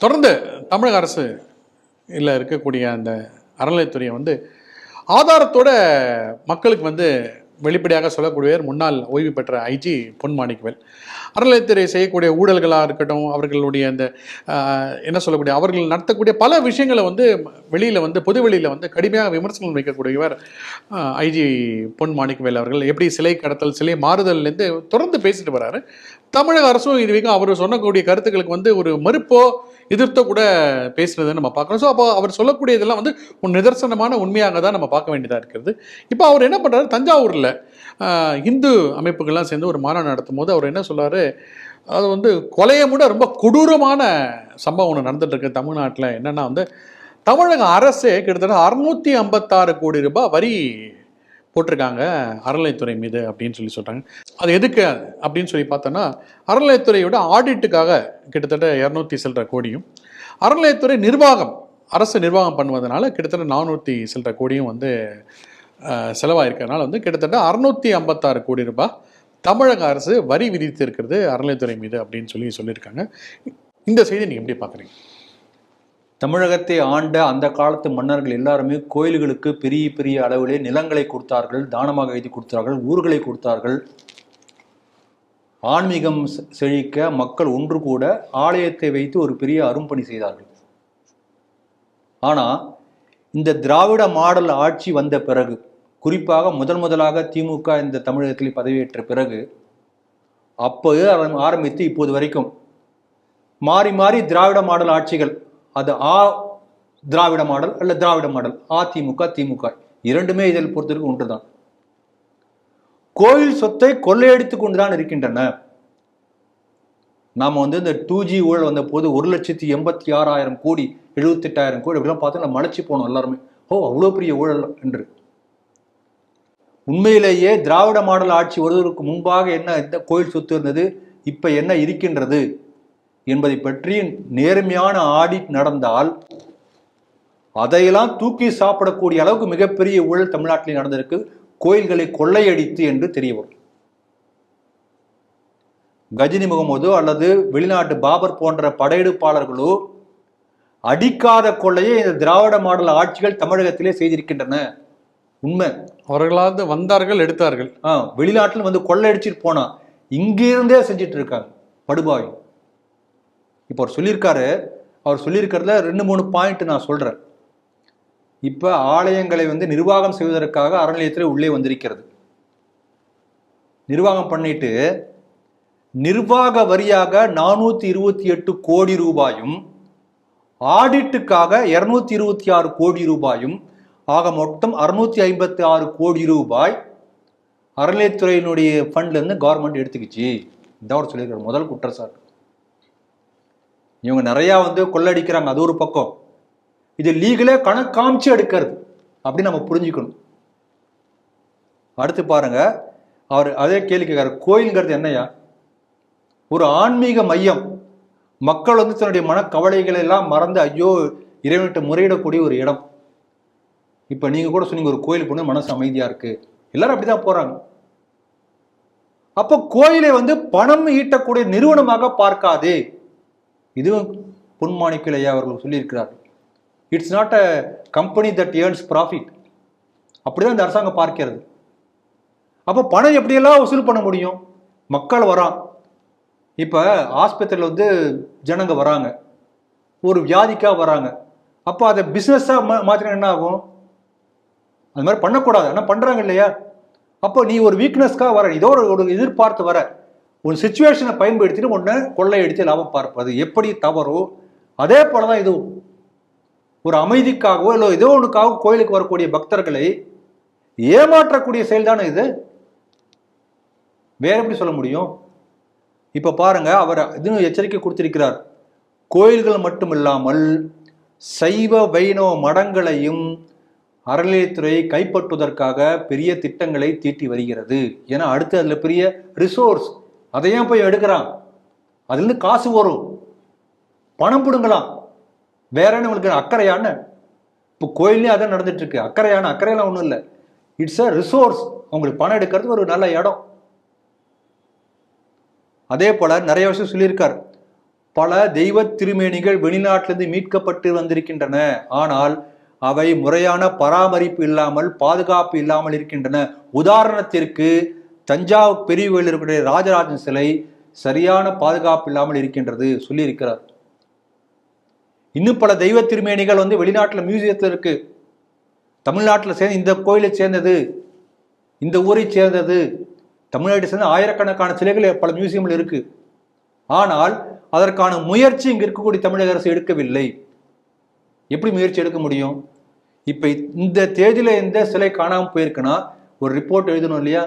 தொடர்ந்து தமிழக அரசு இல்லை இருக்கக்கூடிய அந்த அறநிலைத்துறையை வந்து ஆதாரத்தோட மக்களுக்கு வந்து வெளிப்படையாக சொல்லக்கூடியவர் முன்னாள் ஓய்வு பெற்ற ஐஜி பொன் மாணிக்கவேல் அறநிலையத்துறை செய்யக்கூடிய ஊழல்களாக இருக்கட்டும் அவர்களுடைய அந்த என்ன சொல்லக்கூடிய அவர்கள் நடத்தக்கூடிய பல விஷயங்களை வந்து வெளியில் வந்து பொது வெளியில் வந்து கடுமையாக விமர்சனம் வைக்கக்கூடியவர் ஐஜி பொன் மாணிக்கவேல் அவர்கள். எப்படி சிலை கடத்தல் சிலை மாறுதல்லேருந்து தொடர்ந்து பேசிட்டு வராரு. தமிழக அரசும் இது வரைக்கும் அவர் சொல்லக்கூடிய கருத்துக்களுக்கு வந்து ஒரு மறுப்போ எதிர்த்த கூட பேசுனதை நம்ம பார்க்குறோம் ஸோ அப்போ அவர் சொல்லக்கூடிய இதெல்லாம் வந்து ஒரு நிதர்சனமான உண்மையாக தான் நம்ம பார்க்க வேண்டியதாக இருக்கிறது. இப்போ அவர் என்ன பண்ணுறாரு தஞ்சாவூரில் இந்து அமைப்புகள்லாம் சேர்ந்து ஒரு மாநாடு நடத்தும் போது அவர் என்ன சொல்கிறார் அது வந்து கொலையை விட ரொம்ப கொடூரமான சம்பவம் ஒன்று நடந்துட்டுருக்கு தமிழ்நாட்டில். என்னென்னா வந்து தமிழக அரசே கிட்டத்தட்ட அறுநூத்தி ஐம்பத்தாறு கோடி ரூபாய் வரி போட்டிருக்காங்க அறநிலைத்துறை மீது அப்படின்னு சொல்லி சொல்கிறாங்க அது எதுக்கு அப்படின்னு சொல்லி பார்த்தோன்னா அறநிலையத்துறையோட ஆடிட்டுக்காக கிட்டத்தட்ட இரநூத்தி சில்லற கோடியும் அறநிலையத்துறை நிர்வாகம் அரசு நிர்வாகம் பண்ணுவதனால கிட்டத்தட்ட நானூற்றி சில்லற கோடியும் வந்து செலவாயிருக்கிறதுனால வந்து கிட்டத்தட்ட அறுநூத்தி ஐம்பத்தாறு கோடி ரூபாய் தமிழக அரசு வரி விதித்து இருக்கிறது அறநிலையத்துறை மீது அப்படின்னு சொல்லி சொல்லியிருக்காங்க. இந்த செய்தி நீங்கள் எப்படி பார்க்குறீங்க? தமிழகத்தை ஆண்ட அந்த காலத்து மன்னர்கள் எல்லாருமே கோயில்களுக்கு பெரிய பெரிய அளவிலே நிலங்களை கொடுத்தார்கள் தானமாக எழுதி கொடுத்தார்கள் ஊர்களை கொடுத்தார்கள். ஆன்மீகம் செ- செழிக்க மக்கள் ஒன்று கூட ஆலயத்தை வைத்து ஒரு பெரிய அரும்பணி செய்தார்கள். ஆனால் இந்த திராவிட மாடல் ஆட்சி வந்த பிறகு குறிப்பாக முதன் முதலாக திமுக இந்த தமிழகத்தில் பதவியேற்ற பிறகு அப்போது ஆரம்பித்து இப்போது வரைக்கும் மாறி மாறி திராவிட மாடல் ஆட்சிகள் அது ஆ திராவிட மாடல் அல்ல திராவிட மாடல் அதிமுக திமுக இரண்டுமே இதில் பொறுத்தவரைக்கும் ஒன்றுதான். கோயில் சொத்தை கொள்ளையடித்து கொண்டுதான் இருக்கின்றன. நாம வந்து இந்த டூ ஜி ஊழல் வந்த போது ஒரு லட்சத்தி எண்பத்தி ஆறாயிரம் கோடி எழுபத்தெட்டாயிரம் கோடி அப்படிலாம் பார்த்து நம்ம மலைச்சு போனோம் எல்லாருமே. ஓ அவ்வளோ பெரிய ஊழல் என்று. உண்மையிலேயே திராவிட மாடல் ஆட்சி வருவதற்கு முன்பாக என்ன எந்த கோயில் சொத்து இருந்தது இப்போ என்ன இருக்கின்றது என்பதை பற்றி நேர்மையான ஆடிட் நடந்தால் அதையெல்லாம் தூக்கி சாப்பிடக்கூடிய அளவுக்கு மிகப்பெரிய ஊழல் தமிழ்நாட்டில் நடந்திருக்கு. கோயில்களை கொள்ளையடித்து என்று தெரிய வரும் கஜினி முகமதோ அல்லது வெளிநாட்டு பாபர் போன்ற படையெடுப்பாளர்களோ அடிக்காத கொள்ளையை இந்த திராவிட மாடல் ஆட்சிகள் தமிழகத்திலே செய்திருக்கின்றன. உண்மை. அவர்களாவது வந்தார்கள் எடுத்தார்கள். ஆ வெளிநாட்டில் வந்து கொள்ளையடிச்சிட்டு போனா இங்கிருந்தே செஞ்சுட்டு இருக்காங்க படுபாவி. இப்போ அவர் சொல்லியிருக்காரு அவர் சொல்லியிருக்கிறதுல ரெண்டு மூணு பாயிண்ட் நான் சொல்றேன். இப்போ ஆலயங்களை வந்து நிர்வாகம் செய்வதற்காக அறநிலையத்தில் உள்ளே வந்திருக்கிறது. நிர்வாகம் பண்ணிட்டு நிர்வாக வரியாக நானூத்தி இருபத்தி எட்டு கோடி ரூபாயும் ஆடிட்டுக்காக இருநூத்தி இருபத்தி ஆறு கோடி ரூபாயும் ஆக மொத்தம் அறுநூத்தி ஐம்பத்தி ஆறு கோடி ரூபாய் அறநிலையத்துறையினுடைய ஃபண்ட்லேருந்து கவர்மெண்ட் எடுத்துக்கிச்சு. இதான் அவர் சொல்லியிருக்காரு முதல் குற்றச்சாட்டு. இவங்க நிறையா வந்து கொள்ளடிக்கிறாங்க அது ஒரு பக்கம். இது லீகலே கணக்கு காமிச்சு எடுக்கிறது. அப்படின்னு நம்ம புரிஞ்சுக்கணும். அடுத்து பாருங்க அவர் அதே கேள்வி கேட்காரு கோயில்ங்கிறது என்னையா ஒரு ஆன்மீக மையம். மக்கள் வந்து தன்னுடைய மனக்கவலைகளை எல்லாம் மறந்து ஐயோ இறைவன்கிட்ட முறையிடக்கூடிய ஒரு இடம். இப்போ நீங்கள் கூட சொன்னீங்க ஒரு கோயிலுக்கு போன மனசு அமைதியாக இருக்குது எல்லாரும் அப்படிதான் போகிறாங்க அப்போ கோயிலை வந்து பணம் ஈட்டக்கூடிய நிறுவனமாக பார்க்காதே. இதுவும் பொன்மாணிக்கலையா அவர்கள் சொல்லியிருக்கிறார் it's not a company that earns profit அப்படிதான் இந்த அரசாங்கம் பார்க்கிறது. அப்போ பணம் எப்படியெல்லாம் வசூல் பண்ண முடியும்? மக்கள் வரான். இப்போ ஆஸ்பத்திரியில் வந்து ஜனங்க வராங்க. ஒரு வியாதிக்காக வராங்க. அப்போ அதை பிஸ்னஸாக மா மாற்றினா என்ன ஆகும்? அது மாதிரி பண்ணக்கூடாது. ஆனால் பண்ணுறாங்க இல்லையா? அப்போ நீ ஒரு வீக்னஸ்க்காக வர ஏதோ ஒரு ஒரு எதிர்பார்த்து வர ஒரு சுச்சுவேஷனை பயன்படுத்திட்டு ஒன்று கொள்ளையடித்து லாபம் பார்ப்பது எப்படி தவறோ அதே போல தான் இதுவும். ஒரு அமைதிக்காகவோ இல்லை ஏதோ ஒன்றுக்காக கோயிலுக்கு வரக்கூடிய பக்தர்களை ஏமாற்றக்கூடிய செயல் தானே இது? வேற எப்படி சொல்ல முடியும்? இப்போ பாருங்க அவர் இதுவும் எச்சரிக்கை கொடுத்திருக்கிறார். கோயில்கள் மட்டுமில்லாமல் சைவ வைணவ மடங்களையும் அறநிலையத்துறை கைப்பற்றுவதற்காக பெரிய திட்டங்களை தீட்டி வருகிறது. ஏன்னா அடுத்து அதில் பெரிய ரிசோர்ஸ் அதையும் போய் எடுக்கிறான். அதுலேருந்து காசு வரும். பணம் பிடுங்கலாம். வேற என்ன உங்களுக்கு அக்கறையான? இப்போ கோயிலே அதான் நடந்துட்டு இருக்கு அக்கறையான அக்கறையெல்லாம் ஒன்றும் இல்லை. இட்ஸ் அ ரிசோர்ஸ் அவங்களுக்கு பணம் எடுக்கிறது ஒரு நல்ல இடம். அதே போல நிறைய விஷயம் சொல்லியிருக்கார். பல தெய்வ திருமேனிகள் வெளிநாட்டிலிருந்து மீட்கப்பட்டு வந்திருக்கின்றன. ஆனால் அவை முறையான பராமரிப்பு இல்லாமல் பாதுகாப்பு இல்லாமல் இருக்கின்றன. உதாரணத்திற்கு தஞ்சாவூர் பெரிய கோயில் இருக்கக்கூடிய ராஜராஜன் சிலை சரியான பாதுகாப்பு இல்லாமல் இருக்கின்றது சொல்லியிருக்கிறார். இன்னும் பல தெய்வ திருமேனிகள் வந்து வெளிநாட்டில் மியூசியத்தில் இருக்கு. தமிழ்நாட்டில் சேர்ந்து இந்த கோயிலை சேர்ந்தது இந்த ஊரை சேர்ந்தது தமிழ்நாட்டை சேர்ந்த ஆயிரக்கணக்கான சிலைகள் பல மியூசியமில் இருக்கு. ஆனால் அதற்கான முயற்சி இங்கே இருக்கக்கூடிய தமிழக அரசு எடுக்கவில்லை. எப்படி முயற்சி எடுக்க முடியும்? இப்போ இந்த தேதியில் எந்த சிலை காணாமல் போயிருக்குன்னா ஒரு ரிப்போர்ட் எழுதணும் இல்லையா?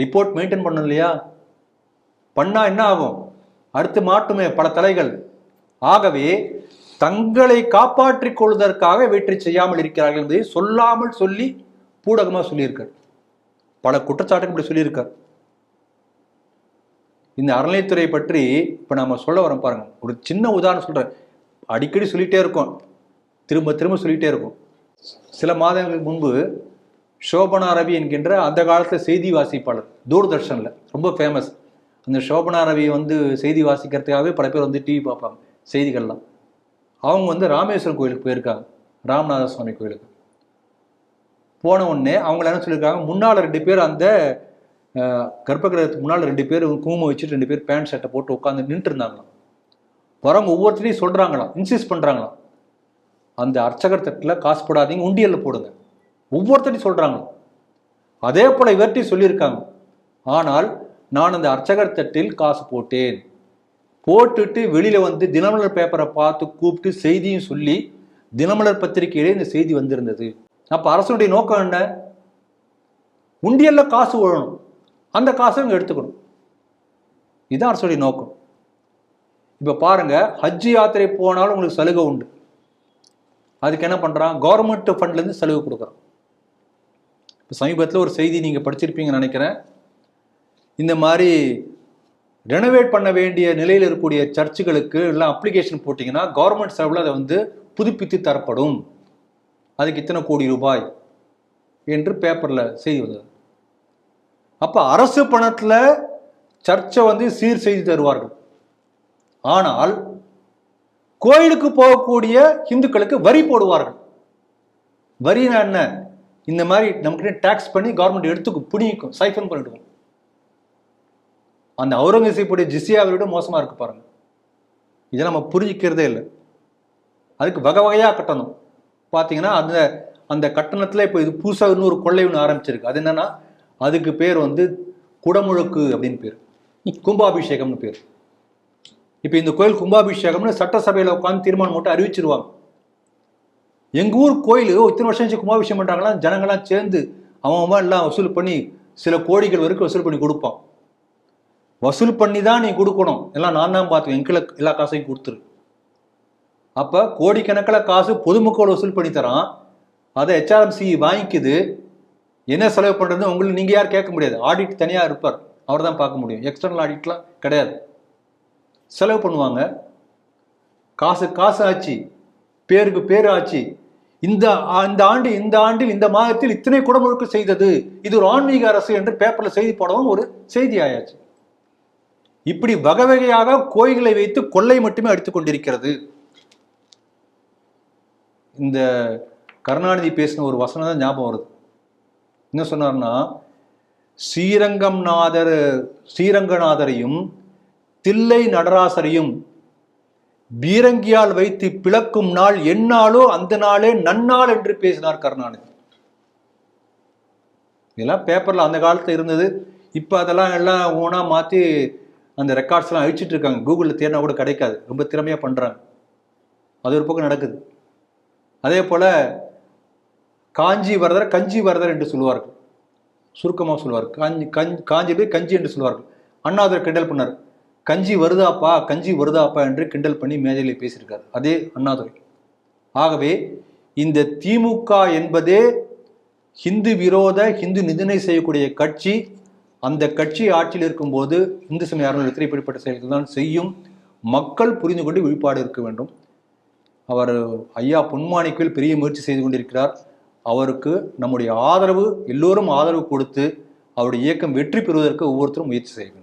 ரிப்போர்ட் மெயின்டைன் பண்ணணும் இல்லையா? பண்ணால் என்ன ஆகும்? அடுத்து மாட்டுமே பல தலைகள். ஆகவே தங்களை காப்பாற்றிக் கொள்வதற்காக வெற்றி செய்யாமல் இருக்கிறார்கள் என்பதை சொல்லாமல் சொல்லி பூடகமாக சொல்லியிருக்கார். பல குற்றச்சாட்டுகள் இப்படி சொல்லியிருக்கார். இந்த அறநிலைத்துறை பற்றி இப்போ நம்ம சொல்ல வரோம் பாருங்க. ஒரு சின்ன உதாரணம் சொல்கிறேன் அடிக்கடி சொல்லிகிட்டே இருக்கோம். திரும்ப திரும்ப சொல்லிகிட்டே இருக்கும். சில மாதங்களுக்கு முன்பு சோபனா ரவி என்கின்ற அந்த காலத்தில் செய்தி வாசிப்பாளர் தூர்தர்ஷனில் ரொம்ப ஃபேமஸ் அந்த சோபனா ரவி வந்து செய்தி வாசிக்கிறதுக்காகவே பல பேர் வந்து டிவி பார்ப்பாங்க செய்திகள்லாம். அவங்க வந்து ராமேஸ்வரம் கோயிலுக்கு போயிருக்காங்க. ராமநாத சுவாமி கோயிலுக்கு. போன உடனே அவங்கள என்ன சொல்லியிருக்காங்க? முன்னால் ரெண்டு பேர் அந்த கர்ப்பகிரகத்துக்கு முன்னால் ரெண்டு பேர் குங்குமம் வச்சுட்டு ரெண்டு பேர் பேண்ட் ஷர்ட்டை போட்டு உட்காந்து நின்றுட்டு இருந்தாங்களாம் வரவங்க ஒவ்வொருத்தரையும் சொல்கிறாங்களாம் இன்சிஸ்ட் பண்ணுறாங்களாம் அந்த அர்ச்சகர் தட்டில் காசு போடாதீங்க உண்டியலில் போடுங்க. ஒவ்வொருத்தரையும் சொல்கிறாங்களாம் அதே போல் இவர்கிட்டையும் சொல்லியிருக்காங்க. ஆனால் நான் அந்த அர்ச்சகர் தட்டில் காசு போட்டேன். போட்டுட்டு வெளியில் வந்து தினமலர் பேப்பரை பார்த்து கூப்பிட்டு செய்தியும் சொல்லி தினமலர் பத்திரிகையிலே இந்த செய்தி வந்திருந்தது. அப்போ அரசனுடைய நோக்கம் என்ன? உண்டியல்ல காசு விழணும் அந்த காசை இவங்க எடுத்துக்கணும். இதுதான் அரசுடைய நோக்கம். இப்போ பாருங்கள் ஹஜ் யாத்திரை போனாலும் உங்களுக்கு சலுகை உண்டு. அதுக்கு என்ன பண்ணுறான் கவர்மெண்ட் ஃபண்ட்லேருந்து சலுகை கொடுக்குறான். இப்போ சமீபத்தில் ஒரு செய்தி நீங்கள் படிச்சிருப்பீங்கன்னு நினைக்கிறேன். இந்த மாதிரி ரெனோவேட் பண்ண வேண்டிய நிலையில் இருக்கக்கூடிய சர்ச்சுகளுக்கு எல்லாம் அப்ளிகேஷன் போட்டிங்கன்னா கவர்மெண்ட் சார்பில் அதை வந்து புதுப்பித்து தரப்படும். அதுக்கு இத்தனை கோடி ரூபாய் என்று பேப்பரில் செய்தி வந்தது. அப்போ அரசு பணத்தில் சர்ச்சை வந்து சீர் செய்து தருவார்கள். ஆனால் கோயிலுக்கு போகக்கூடிய இந்துக்களுக்கு வரி போடுவார்கள். வரினா என்ன? இந்த மாதிரி நமக்கு டேக்ஸ் பண்ணி கவர்மெண்ட் எடுத்துக்கும் பிடிக்கும் சைஃபன் பண்ணிடுவோம். அந்த அவுரங்கசீப்புடைய ஜிசியாவை விட மோசமாக இருக்கு பாருங்க. இதை நம்ம புரிஞ்சிக்கிறதே இல்லை. அதுக்கு வகை வகையாக கட்டணும். பார்த்தீங்கன்னா அந்த அந்த கட்டணத்தில் இப்போ இது புதுசாக இன்னொரு கொள்ளை ஒன்று ஆரம்பிச்சிருக்கு. அது என்னன்னா அதுக்கு பேர் வந்து குடமுழுக்கு அப்படின்னு பேர். கும்பாபிஷேகம்னு பேர். இப்போ இந்த கோயில் கும்பாபிஷேகம்னு சட்டசபையில் உட்காந்து தீர்மானம் மட்டும் அறிவிச்சிருவாங்க. எங்கள் ஊர் கோயில் இத்தனை வருஷம் கழிச்சு கும்பாபிஷேகம் பண்ணுறாங்களா ஜனங்கள்லாம் சேர்ந்து அவன் அவன் எல்லாம் வசூல் பண்ணி சில கோடிகள் வரைக்கும் வசூல் பண்ணி கொடுப்பான். வசூல் பண்ணி தான் நீ கொடுக்கணும். எல்லாம் நான் தான் பார்த்துவேன் எங்களுக்கு எல்லா காசையும் கொடுத்துரு. அப்போ கோடிக்கணக்கில் காசு பொதுமக்கள் வசூல் பண்ணி தரான். அதை ஹெச்ஆர்எம்சி வாங்கிக்குது. என்ன செலவு பண்ணுறது உங்களுக்கு நீங்கள் யார் கேட்க முடியாது. ஆடிட் தனியாக இருப்பார். அவர் தான் பார்க்க முடியும். எக்ஸ்டர்னல் ஆடிட்லாம் கிடையாது. செலவு பண்ணுவாங்க. காசு காசு ஆச்சு பேருக்கு பேர் ஆச்சு இந்த இந்த ஆண்டு இந்த ஆண்டில் இந்த மாதத்தில் இத்தனை குடமுழுக்கு செய்தது. இது ஒரு ஆன்மீக அரசு என்று பேப்பரில் செய்தி போடவும் ஒரு செய்தி ஆயாச்சு. இப்படி வகை வகையாக கோயில்களை வைத்து கொள்ளை மட்டுமே அடித்துக் கொண்டிருக்கிறது. இந்த கருணாநிதி பேசின ஒரு வசனம் தான் ஞாபகம் வருது. என்ன சொன்னார்னா ஸ்ரீரங்கம் நாதர் ஸ்ரீரங்கநாதரையும் தில்லை நடராசரையும் பீரங்கியால் வைத்து பிளக்கும் நாள் எந்நாளோ அந்த நாளே நன்னாள் என்று பேசினார் கருணாநிதி. இதெல்லாம் பேப்பர்ல அந்த காலத்துல இருந்தது. இப்ப அதெல்லாம் எல்லாம் ஓனா மாத்தி அந்த ரெக்கார்ட்ஸ்லாம் அழிச்சிட்டு இருக்காங்க. கூகுளில் தேடினா கூட கிடைக்காது. ரொம்ப திறமையாக பண்ணுறாங்க அது ஒரு பக்கம் நடக்குது. அதே போல் காஞ்சி வரதர் கஞ்சி வரதர் என்று சொல்லுவார்கள். சுருக்கமாக சொல்லுவார். காஞ்சி கஞ்சி காஞ்சி போய் கஞ்சி என்று சொல்லுவார்கள். அண்ணாதுரை கிண்டல் பண்ணார். கஞ்சி வருதாப்பா கஞ்சி வருதாப்பா என்று கிண்டல் பண்ணி மேஜையில் பேசியிருக்கார். அதே அண்ணாதுரை. ஆகவே இந்த திமுக என்பதே ஹிந்து விரோத ஹிந்து நிந்தனை செய்யக்கூடிய கட்சி அந்த கட்சி ஆட்சியில் இருக்கும்போது இந்து சமய அறநிலையத்தில் இப்படிப்பட்ட செயல்கள் தான் செய்யும் மக்கள் புரிந்து கொண்டு விழிப்பாடு இருக்க வேண்டும். அவர் ஐயா பொன்மாணிக்கில் பெரிய முயற்சி செய்து கொண்டிருக்கிறார். அவருக்கு நம்முடைய ஆதரவு எல்லோரும் ஆதரவு கொடுத்து அவருடைய இயக்கம் வெற்றி பெறுவதற்கு ஒவ்வொருத்தரும் முயற்சி செய்யும்